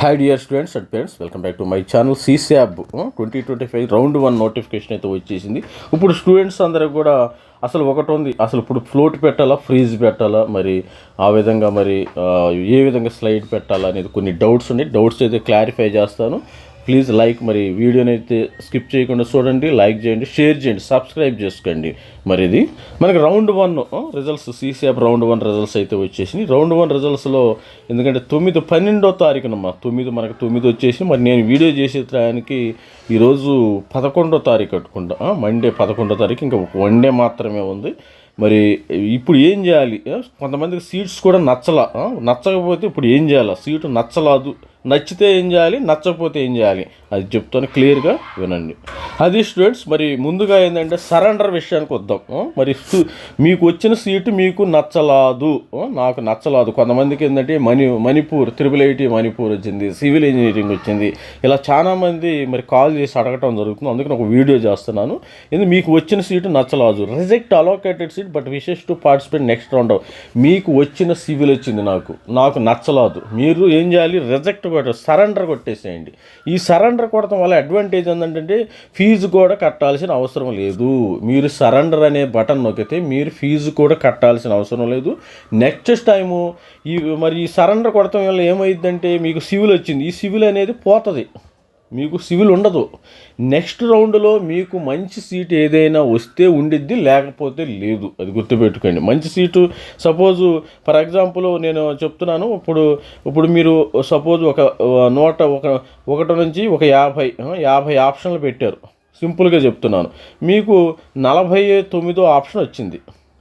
Hi dear students and parents welcome back to my channel CSAB twenty twenty five round one notification అయితే వచ్చేసింది. ఇప్పుడు students అందరికి కూడా అసలు ఒకటి ఉంది. అసలు ఇప్పుడు ఫ్లోట్ పెట్టాలా ఫ్రీజ్ పెట్టాలా మరి ఆ విధంగా మరి ఏ విధంగా స్లైడ్ పెట్టాలా అనేది కొన్ని డౌట్స్ ఉన్నాయి. డౌట్స్ అయితే క్లారిఫై చేస్తాను. ప్లీజ్ లైక్ మరి వీడియోని అయితే స్కిప్ చేయకుండా చూడండి లైక్ చేయండి షేర్ చేయండి సబ్స్క్రైబ్ చేసుకోండి. మరి ఇది మనకి round one results CCF round one results అయితే వచ్చేసినాయి. రౌండ్ వన్ రిజల్ట్స్లో ఎందుకంటే తొమ్మిది పన్నెండో తారీఖునమ్మా తొమ్మిది మనకు తొమ్మిది వచ్చేసి మరి నేను వీడియో చేసే టయానికి ఈరోజు పదకొండో తారీఖు కట్టుకుంటా మండే పదకొండో తారీఖు ఇంకా వన్ డే మాత్రమే ఉంది. మరి ఇప్పుడు ఏం చేయాలి? కొంతమందికి సీట్స్ కూడా నచ్చలా నచ్చకపోతే ఇప్పుడు ఏం చేయాలి? సీటు నచ్చలాదు. నచ్చితే ఏం చేయాలి? నచ్చకపోతే ఏం చేయాలి? అది చెప్తాను క్లియర్గా వినండి. అది స్టూడెంట్స్ మరి ముందుగా ఏంటంటే సరెండర్ విషయానికి వద్దాం. మరి మీకు వచ్చిన సీటు మీకు నచ్చలాదు. నాకు నచ్చలాదు. కొంతమందికి ఏంటంటే మణి మణిపూర్ త్రిబుల్ ఐటీ మణిపూర్ వచ్చింది సివిల్ ఇంజనీరింగ్ వచ్చింది. ఇలా చాలామంది మరి కాల్ చేసి అడగటం జరుగుతుంది. అందుకని ఒక వీడియో చేస్తున్నాను. ఇది మీకు వచ్చిన seat నచ్చలాదు. Reject allocated seat but wishes to participate next round మీకు వచ్చిన సివిల్ వచ్చింది నాకు. నాకు నచ్చలాదు. మీరు ఏం చేయాలి? రిజెక్ట్ కొట్ట సరెండర్ కొట్టేసేయండి. ఈ సరెండర్ కొట్టడం వల్ల అడ్వాంటేజ్ ఏంటంటే ఫీజు కూడా కట్టాల్సిన అవసరం లేదు. మీరు సరెండర్ అనే బటన్ నొక్కితే మీరు ఫీజు కూడా కట్టాల్సిన అవసరం లేదు. నెక్స్ట్ టైము ఈ మరి ఈ సరెండర్ కొడటం వల్ల ఏమైందంటే మీకు సివిల్ వచ్చింది. ఈ సివిల్ అనేది పోతుంది. మీకు సివిల్ ఉండదు. నెక్స్ట్ రౌండ్లో మీకు మంచి సీట్ ఏదైనా వస్తే ఉండిద్ది లేకపోతే లేదు. అది గుర్తుపెట్టుకోండి. మంచి సీటు సపోజు ఫర్ ఎగ్జాంపుల్ నేను చెప్తున్నాను ఇప్పుడు ఇప్పుడు మీరు సపోజ్ ఒక నూట ఒక ఒకటి నుంచి ఒక యాభై యాభై ఆప్షన్లు పెట్టారు. సింపుల్గా చెప్తున్నాను. మీకు నలభై తొమ్మిదో ఆప్షన్ వచ్చింది.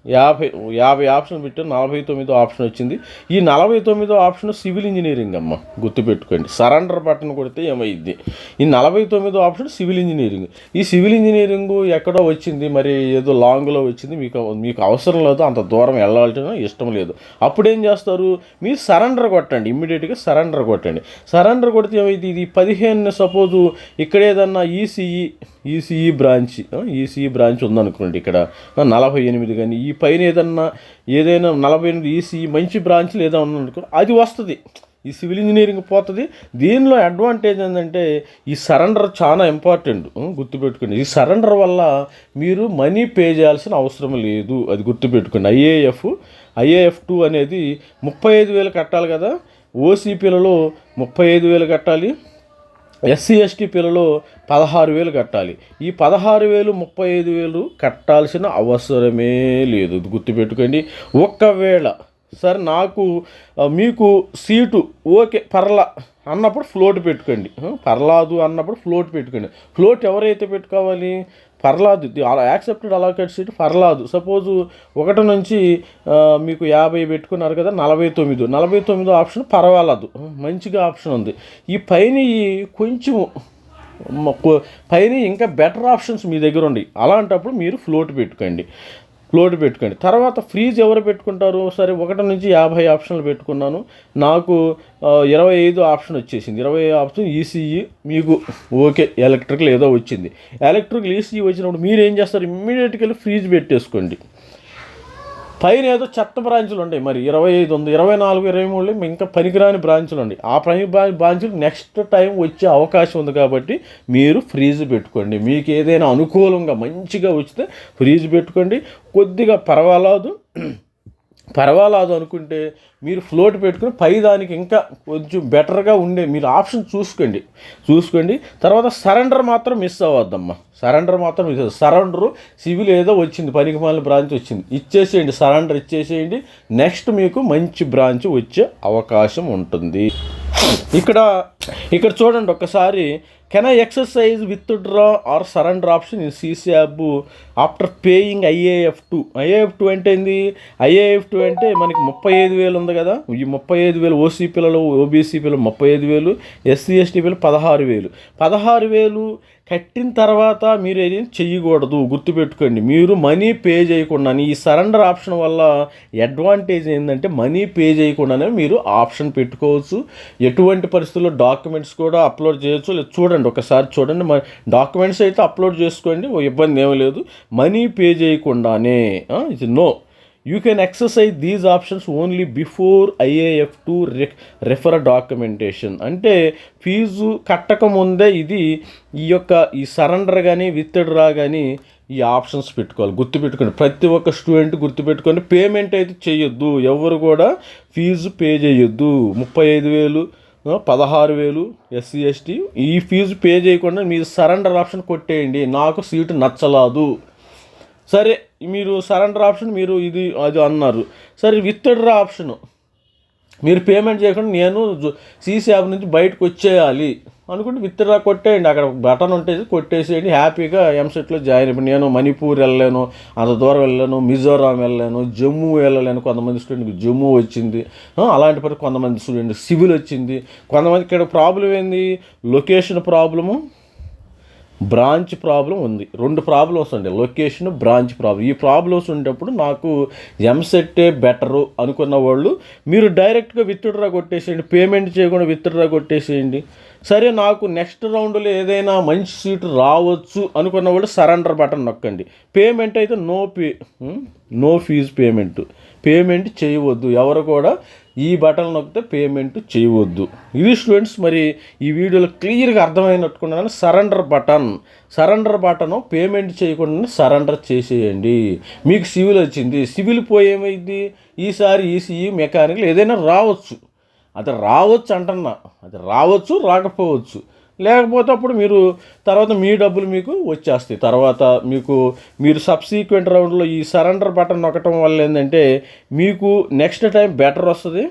యాభై యాభై ఆప్షన్ పెట్టారు నలభై తొమ్మిదో ఆప్షన్ వచ్చింది. ఈ నలభై తొమ్మిదో ఆప్షన్ సివిల్ ఇంజనీరింగ్ అమ్మ గుర్తుపెట్టుకోండి. సరెండర్ బటన్ కొడితే ఏమైద్ది? ఈ నలభై తొమ్మిదో ఆప్షన్ సివిల్ ఇంజనీరింగ్. ఈ సివిల్ ఇంజనీరింగ్ ఎక్కడో వచ్చింది మరి ఏదో లాంగ్లో వచ్చింది మీకు మీకు అవసరం లేదు అంత దూరం వెళ్ళాల్సిన ఇష్టం లేదు. అప్పుడు ఏం చేస్తారు? మీరు సరెండర్ కొట్టండి ఇమ్మీడియట్గా సరెండర్ కొట్టండి. సరెండర్ కొడితే ఏమైంది ఇది పదిహేను సపోజు ఇక్కడ ఏదన్నా ECE ECE branch ECE branch ఉందనుకోండి ఇక్కడ. నలభై ఎనిమిది కానీ ఈ పైన ఏదన్నా ఏదైనా నలభై ఎనిమిది ఈసీఈ మంచి బ్రాంచ్లు ఏదైనా ఉందనుకో అది వస్తుంది. ఈ సివిల్ ఇంజనీరింగ్ పోతుంది. దీనిలో అడ్వాంటేజ్ ఏంటంటే ఈ సరెండర్ చాలా ఇంపార్టెంట్. గుర్తుపెట్టుకోండి. ఈ సరెండర్ వల్ల మీరు మనీ పే చేయాల్సిన అవసరం లేదు. అది గుర్తుపెట్టుకోండి. ఐఏఎఫ్ ఐఏఎఫ్ టూ అనేది ముప్పై ఐదు వేలు కట్టాలి కదా. ఓసీపీలలో ముప్పై ఐదు వేలు కట్టాలి. ఎస్సీ ఎస్టీ పిల్లలు పదహారు వేలు కట్టాలి. ఈ పదహారు వేలు ముప్పై ఐదు వేలు కట్టాల్సిన అవసరమే లేదు. గుర్తుపెట్టుకోండి. ఒక్కవేళ సరే నాకు మీకు సీటు ఓకే పర్లా అన్నప్పుడు ఫ్లోట్ పెట్టుకోండి. పర్లాదు అన్నప్పుడు ఫ్లోట్ పెట్టుకోండి. ఫ్లోట్ ఎవరైతే పెట్టుకోవాలి? పర్లాదు. యాక్సెప్టెడ్ అలాకెట్ సీట్ పర్లాదు. సపోజు ఒకటి నుంచి మీకు యాభై పెట్టుకున్నారు కదా నలభై తొమ్మిది. నలభై తొమ్మిదో ఆప్షన్ పర్వాలేదు. మంచిగా ఆప్షన్ ఉంది. ఈ పైన కొంచెము పైన ఇంకా బెటర్ ఆప్షన్స్ మీ దగ్గర ఉండి. అలాంటప్పుడు మీరు ఫ్లోట్ పెట్టుకోండి. ఫ్లోట్ పెట్టుకోండి. తర్వాత ఫ్రీజ్ ఎవరు పెట్టుకుంటారు? సరే ఒకటి నుంచి యాభై ఆప్షన్లు పెట్టుకున్నాను. నాకు ఇరవై ఐదు ఆప్షన్ వచ్చేసింది. ఇరవై ఆప్షన్ ఈసీఈ మీకు ఓకే. ఎలక్ట్రికల్ ఏదో వచ్చింది. ఎలక్ట్రికల్ ఈసీఈ వచ్చినప్పుడు మీరు ఏం చేస్తారు? ఇమ్మీడియట్గా ఫ్రీజ్ పెట్టేసుకోండి. పైన ఏదో చెత్త బ్రాంచులు ఉంటాయి మరి ఇరవై ఐదు ఉంది ఇరవై నాలుగు ఇరవై మూడు ఇంకా పనికిరాని బ్రాంచులు ఉన్నాయి ఆ పని బ్రా- బ్రాంచులు నెక్స్ట్ టైం వచ్చే అవకాశం ఉంది కాబట్టి మీరు ఫ్రీజ్ పెట్టుకోండి. మీకు ఏదైనా అనుకూలంగా మంచిగా వచ్చితే ఫ్రీజ్ పెట్టుకోండి. కొద్దిగా పర్వాలేదు. పర్వాలేదు అనుకుంటే మీరు ఫ్లోట్ పెట్టుకుని పై దానికి ఇంకా కొంచెం బెటర్గా ఉండే మీరు ఆప్షన్ చూసుకోండి. చూసుకోండి. తర్వాత సరెండర్ మాత్రం మిస్ అవ్వద్దమ్మా. సరెండర్ మాత్రం మిస్ అవ్వద్దు సరెండర్ సివిల్ ఏదో వచ్చింది పనికి మాలిన బ్రాంచ్ వచ్చింది. ఇచ్చేసేయండి సరెండర్ ఇచ్చేసేయండి. నెక్స్ట్ మీకు మంచి బ్రాంచ్ వచ్చే అవకాశం ఉంటుంది. ఇక్కడ ఇక్కడ చూడండి ఒక్కసారి can I exercise withdraw or surrender option in CSAB after paying IAF two IAF two అంటే ఏంది? ఐఏఎఫ్ టూ అంటే మనకి ముప్పై ఐదు వేలు ఉంది కదా. ఈ ముప్పై ఐదు వేలు ఓసీపీలలో ఓబీసీపీలో ఓబీసీ పిల్లలు ముప్పై ఐదు వేలు ఎస్సీ ఎస్టీ పిల్లలు పదహారు వేలు. పదహారు వేలు కట్టిన తర్వాత మీరు ఏది చెయ్యకూడదు. గుర్తుపెట్టుకోండి. మీరు మనీ పే చేయకుండా ఈ సరెండర్ ఆప్షన్ వల్ల అడ్వాంటేజ్ ఏంటంటే మనీ పే చేయకుండానే మీరు ఆప్షన్ పెట్టుకోవచ్చు. ఎటువంటి పరిస్థితుల్లో డాక్యుమెంట్స్ కూడా అప్లోడ్ చేయొచ్చు లేదు చూడండి. ఒకసారి చూడండి. మరి డాక్యుమెంట్స్ అయితే అప్లోడ్ చేసుకోండి ఓ ఇబ్బంది ఏమీ లేదు. మనీ పే చేయకుండానే ఇది no. You can exercise these options only before IAF to refer documentation. అంటే ఫీజు కట్టకముందే ఇది ఈ యొక్క ఈ సరెండర్ కానీ విత్డ్రా కానీ ఈ ఆప్షన్స్ పెట్టుకోవాలి. గుర్తుపెట్టుకోండి ప్రతి ఒక్క స్టూడెంట్ గుర్తుపెట్టుకొని పేమెంట్ అయితే చేయొద్దు ఎవరు కూడా ఫీజు పే చేయొద్దు. ముప్పై ఐదు వేలు పదహారు వేలు ఎస్సీ ఎస్టీ. ఈ ఫీజు పే చేయకుండా మీరు సరెండర్ ఆప్షన్ కొట్టేయండి. నాకు సీటు నచ్చలేదు. సరే మీరు సరెండర్ ఆప్షన్ మీరు ఇది అది అన్నారు. సరే విత్డ్రా ఆప్షను. మీరు పేమెంట్ చేయకుండా నేను సీసీ యాప్ నుంచి బయటకు వచ్చేయాలి. అనుకుంటే విత్డ్రా కొట్టేయండి. అక్కడ బటన్ ఉంటే కొట్టేసేయండి. హ్యాపీగా ఎంసెట్లో జాయిన్ అయిపోయి నేను మణిపూర్ వెళ్ళలేను. అంత దూరం వెళ్ళాను మిజోరాం వెళ్ళాను జమ్మూ వెళ్ళలేను. కొంతమంది స్టూడెంట్కి జమ్మూ వచ్చింది. అలాంటి పని కొంతమంది స్టూడెంట్ సివిల్ వచ్చింది. కొంతమంది ఇక్కడ ప్రాబ్లం ఏంది? లొకేషన్ ప్రాబ్లము బ్రాంచ్ ప్రాబ్లం ఉంది. రెండు ప్రాబ్లమ్స్ ఉండే లొకేషన్ బ్రాంచ్ ప్రాబ్లం. ఈ ప్రాబ్లమ్స్ ఉండేటప్పుడు నాకు ఎంసెట్టే బెటరు అనుకున్న వాళ్ళు మీరు డైరెక్ట్గా విత్డ్రా కొట్టేసేయండి. పేమెంట్ చేయకుండా విత్డ్రా కొట్టేసేయండి. సరే నాకు నెక్స్ట్ రౌండ్లో ఏదైనా మంచి సీటు రావచ్చు అనుకున్న వాళ్ళు సరెండర్ బటన్ నొక్కండి. పేమెంట్ అయితే no pay no fee payment. Payment చేయవద్దు. ఎవరు కూడా ఈ బటన్ నొక్కితే పేమెంట్ చేయవద్దు. ఇది స్టూడెంట్స్ మరి ఈ వీడియోలో క్లియర్గా అర్థమైనట్టుకున్నాను surrender button surrender button payment చేయకుండా సరెండర్ చేసేయండి. మీకు సివిల్ వచ్చింది. సివిల్ పోయేమైంది ఈసారి ఈసీఈ మెకానికల్ ఏదైనా రావచ్చు. అది రావచ్చు అంటున్నా. అది రావచ్చు రాకపోవచ్చు. లేకపోతే అప్పుడు మీరు తర్వాత మీ డబ్బులు మీకు వచ్చేస్తాయి. తర్వాత మీకు మీరు సబ్సీక్వెంట్ రౌండ్లో ఈ సరెండర్ బటన్ నొక్కటం వల్ల ఏంటంటే మీకు నెక్స్ట్ టైం బెటర్ వస్తుంది.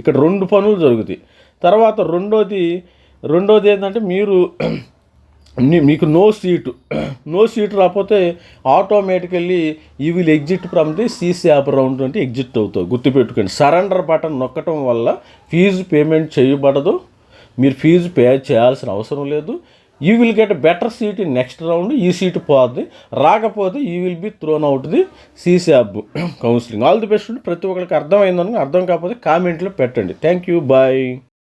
ఇక్కడ రెండు పనులు జరుగుతాయి. తర్వాత రెండోది రెండోది ఏంటంటే మీరు మీకు నో సీటు నో సీట్ రాకపోతే ఆటోమేటికల్లీ ఈ will exit from the CC app round అంటే ఎగ్జిట్ అవుతావు. గుర్తుపెట్టుకోండి. సరెండర్ బటన్ నొక్కటం వల్ల ఫీజు పేమెంట్ చేయబడదు. మీరు ఫీజు పే చేయాల్సిన అవసరం లేదు. You will get better seat in next round ఈ సీట్ పోద్ది. రాకపోతే you will be thrown out the CC counselling all the best ప్రతి ఒక్కరికి అర్థమైందని అర్థం కాకపోతే కామెంట్లో పెట్టండి. Thank you bye